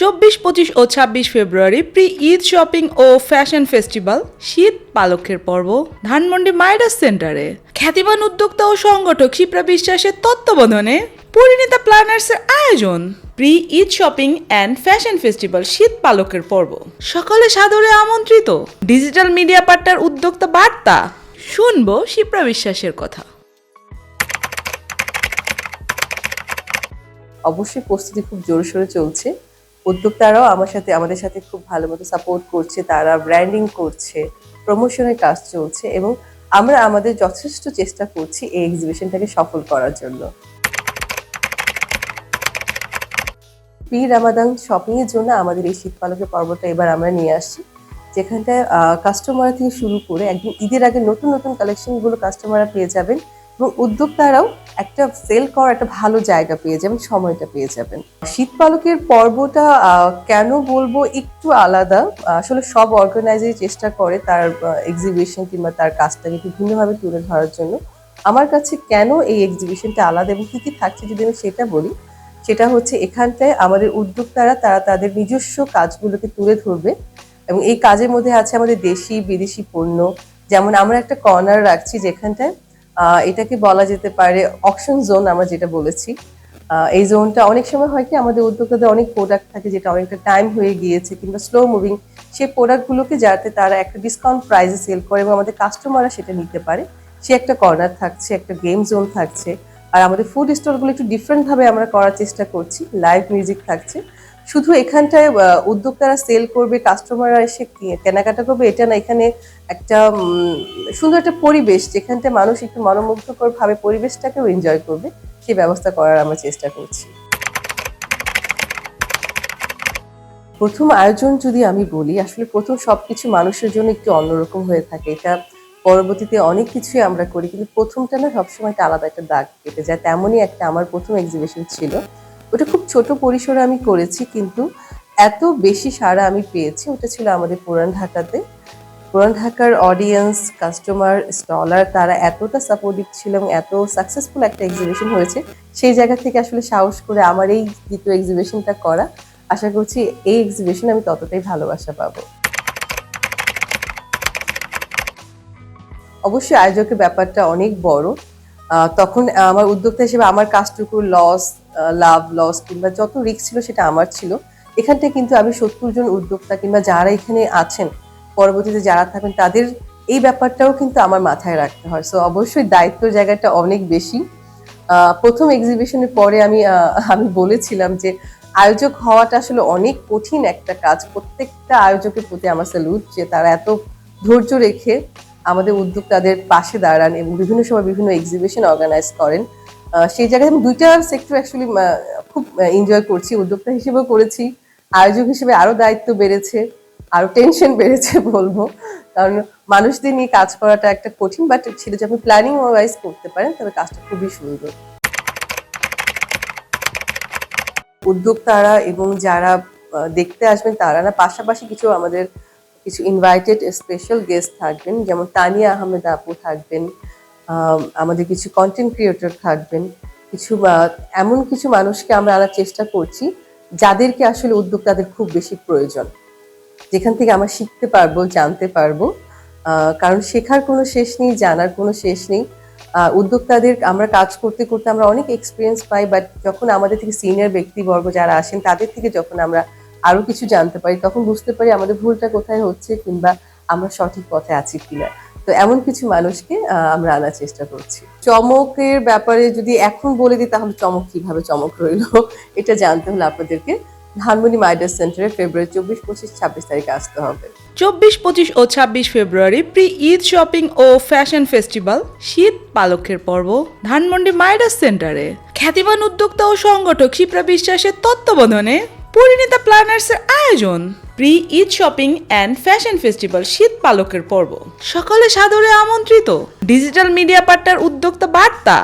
চব্বিশ, পঁচিশ ও ছাব্বিশ ফেব্রুয়ারি প্রি ঈদ শপিং ও ফ্যাশন ফেস্টিভ্যাল শীত পালকের পর্ব, ধানমন্ডি মাইডাস সেন্টারে। খ্যাতিমান উদ্যোক্তা ও সংগঠক শিপ্রা বিশ্বাসের তত্ত্বাবধানে পরিণীতা প্ল্যানার্সের আয়োজন pre Eid shopping and fashion festival শীত পালকের পর্ব। সকলে সাদরে আমন্ত্রিত। ডিজিটাল মিডিয়া পার্টনার উদ্যোক্তা বার্তা। শুনব শিপ্রা বিশ্বাসের কথা। অবশ্যই প্রস্তুতি খুব জোরসোরে চলছে। উদ্যোক্তারাও আমার সাথে, আমাদের সাথে খুব ভালো মতো সাপোর্ট করছে, তারা ব্র্যান্ডিং করছে প্রমোশনের কাজ চলছে এবং আমরা আমাদের যথেষ্ট চেষ্টা করছি এই এক্সিবিশনটাকে সফল করার জন্য। প্রি রামাদান শপিং এর জন্য আমাদের এই শীত পালকের পর্বটা এবার আমরা নিয়ে আসছি, যেখানটায় কাস্টমার থেকে শুরু করে একদম ঈদের আগে নতুন নতুন কালেকশনগুলো কাস্টমাররা পেয়ে যাবেন। এবং উদ্যোক্তারাও একটা সেল করার একটা ভালো জায়গা পেয়ে যাবেন, সময়টা পেয়ে যাবেন। শীত পালকের পর্বটা কেন বলব একটু আলাদা। আসলে সব অর্গানাইজারই চেষ্টা করে তার এক্সিবিশন কিংবা তার কাজটাকে একটু ভিন্নভাবে তুলে ধরার জন্য। আমার কাছে কেন এই এক্সিবিশনটা আলাদা এবং কি কি থাকছে যদি আমি সেটা বলি, সেটা হচ্ছে এখানটায় আমাদের উদ্যোক্তারা তারা তাদের নিজস্ব কাজগুলোকে তুলে ধরবে এবং এই কাজের মধ্যে আছে আমাদের দেশি বিদেশি পণ্য। যেমন আমরা একটা কর্নার রাখছি যেখানটায় এটাকে বলা যেতে পারে অকশন জোন আমরা যেটা বলেছি। এই জোনটা অনেক সময় হয় কি, আমাদের উদ্যোক্তাদের অনেক প্রোডাক্ট থাকে যেটা অনেকটা টাইম হয়ে গিয়েছে কিংবা স্লো মুভিং সেই প্রোডাক্টগুলোকে যাতে তারা একটা ডিসকাউন্ট প্রাইসে সেল করে এবং আমাদের কাস্টমাররা সেটা নিতে পারে। সে একটা কর্নার থাকছে, একটা গেম জোন থাকছে। আর আমাদের ফুড স্টলগুলো একটু ডিফারেন্টভাবে আমরা করার চেষ্টা করছি লাইভ মিউজিক থাকছে। শুধু এখানটায় উদ্যোক্তারা সেল করবে কাস্টমাররা এসে কেনাকাটা করবে, এটা না, এখানে একটা সুন্দর একটা পরিবেশ যেখানটায় মানুষ একটু মনোমুগ্ধকর ভাবে পরিবেশটাকেও এনজয় করবে সেই ব্যবস্থা করার আমরা চেষ্টা করছি। প্রথম আয়োজন যদি আমি বলি, আসলে প্রথম সবকিছু মানুষের জন্য একটু অন্যরকম হয়ে থাকে। এটা পরবর্তীতে অনেক কিছুই আমরা করি, কিন্তু প্রথমটা না সবসময় একটা আলাদা একটা দাগ কেটে যায়। তেমনই একটা আমার প্রথম এক্সিবিশন ছিল। ওটা খুব ছোট পরিসরে আমি করেছি, কিন্তু এত বেশি সাড়া আমি পেয়েছি। ওটা ছিল আমাদের পুরান ঢাকাতে। পুরান ঢাকার অডিয়েন্স কাস্টমার স্টলার তারা এতটা সাপোর্টিভ ছিল এবং এত সাকসেসফুল একটা এক্সিবিশন হয়েছে। সেই জায়গা থেকে আসলে সাহস করে আমার এই দ্বিতীয় এক্সিবিশনটা করা। আশা করছি এই এক্সিবিশন আমি ততটাই ভালোবাসা পাবো। অবশ্যই আয়োজকের ব্যাপারটা অনেক বড়। তখন আমার উদ্যোক্তা হিসেবে আমার কাজটুকু লস লাভ লস কিংবা যত রিস্ক ছিল সেটা আমার ছিল। এখানটায় কিন্তু আমি সত্তর জন উদ্যোক্তা কিংবা যারা এখানে আছেন, পরবর্তীতে যারা থাকবেন, তাদের এই ব্যাপারটাও কিন্তু আমার মাথায় রাখতে হয়। সো অবশ্যই দায়িত্ব জায়গাটা অনেক বেশি। প্রথম এক্সিবিশনের পরে আমি আমি বলেছিলাম যে আয়োজক হওয়াটা আসলে অনেক কঠিন একটা কাজ। প্রত্যেকটা আয়োজকের প্রতি আমার স্যালুট যে তারা এত ধৈর্য রেখে আমাদের উদ্যোক্তাদের পাশে দাঁড়ান এবং বিভিন্ন সময় বিভিন্ন এক্সিবিশন অর্গানাইজ করেন। সেই জায়গায় আমি দুইটা সেক্টর অ্যাকচুয়ালি খুব এনজয় করছি। উদ্যোক্তা হিসেবেও করেছি। আয়োজক হিসেবে আরও দায়িত্ব বেড়েছে আরও টেনশন বেড়েছে বলব। কারণ মানুষদের নিয়ে কাজ করাটা একটা কঠিন বাট সেটা যদি আপনি প্ল্যানিং ওয়াইজ করতে পারেন তবে কাজটা খুবই সুন্দর। উদ্যোক্তারা এবং যারা দেখতে আসবেন, তারা না, পাশাপাশি কিছু আমাদের কিছু ইনভাইটেড স্পেশাল গেস্ট থাকবেন, যেমন তানিয়া আহমেদ আপু থাকবেন আমাদের কিছু কন্টেন্ট ক্রিয়েটর থাকবেন, কিছু এমন কিছু মানুষকে আমরা আনার চেষ্টা করছি, যাদেরকে আসলে উদ্যোক্তাদের খুব বেশি প্রয়োজন। যেখান থেকে আমরা শিখতে পারব, জানতে পারব কারণ শেখার কোনো শেষ নেই, জানার কোনো শেষ নেই। উদ্যোক্তাদের আমরা কাজ করতে করতে আমরা অনেক এক্সপিরিয়েন্স পাই বাট যখন আমাদের থেকে সিনিয়র ব্যক্তিবর্গ যারা আসেন, তাদের থেকে যখন আমরা আরও কিছু জানতে পারি, তখন বুঝতে পারি আমাদের ভুলটা কোথায় হচ্ছে কিংবা আমরা সঠিক পথে আছি কিনা। তো এমন কিছু মানুষকে আমরা আনার চেষ্টা করছি। চমকের ব্যাপারে যদি এখন বলে দিই, তাহলে চমক কীভাবে চমক রইল? এটা জানতে হলে আপনাদেরকে ধানমন্ডি মাইডার সেন্টারে ফেব্রুয়ারি চব্বিশ, পঁচিশ, ছাব্বিশ তারিখে আসতে হবে। চব্বিশ, পঁচিশ ও ছাব্বিশ ফেব্রুয়ারি প্রি ঈদ শপিং ও ফ্যাশন ফেস্টিভ্যাল শীত পালকের পর্ব, ধানমন্ডি মাইডাস সেন্টারে। খ্যাতিমান উদ্যোক্তা ও সংগঠক শিপ্রা বিশ্বাসের তত্ত্বাবধানে পরিণীতা প্ল্যানার্সের আয়োজন pre Eid shopping and fashion festival শীত পালকের পর্ব। সকলে সাদরে আমন্ত্রিত। ডিজিটাল মিডিয়া পার্টনার উদ্যোক্তা বার্তা।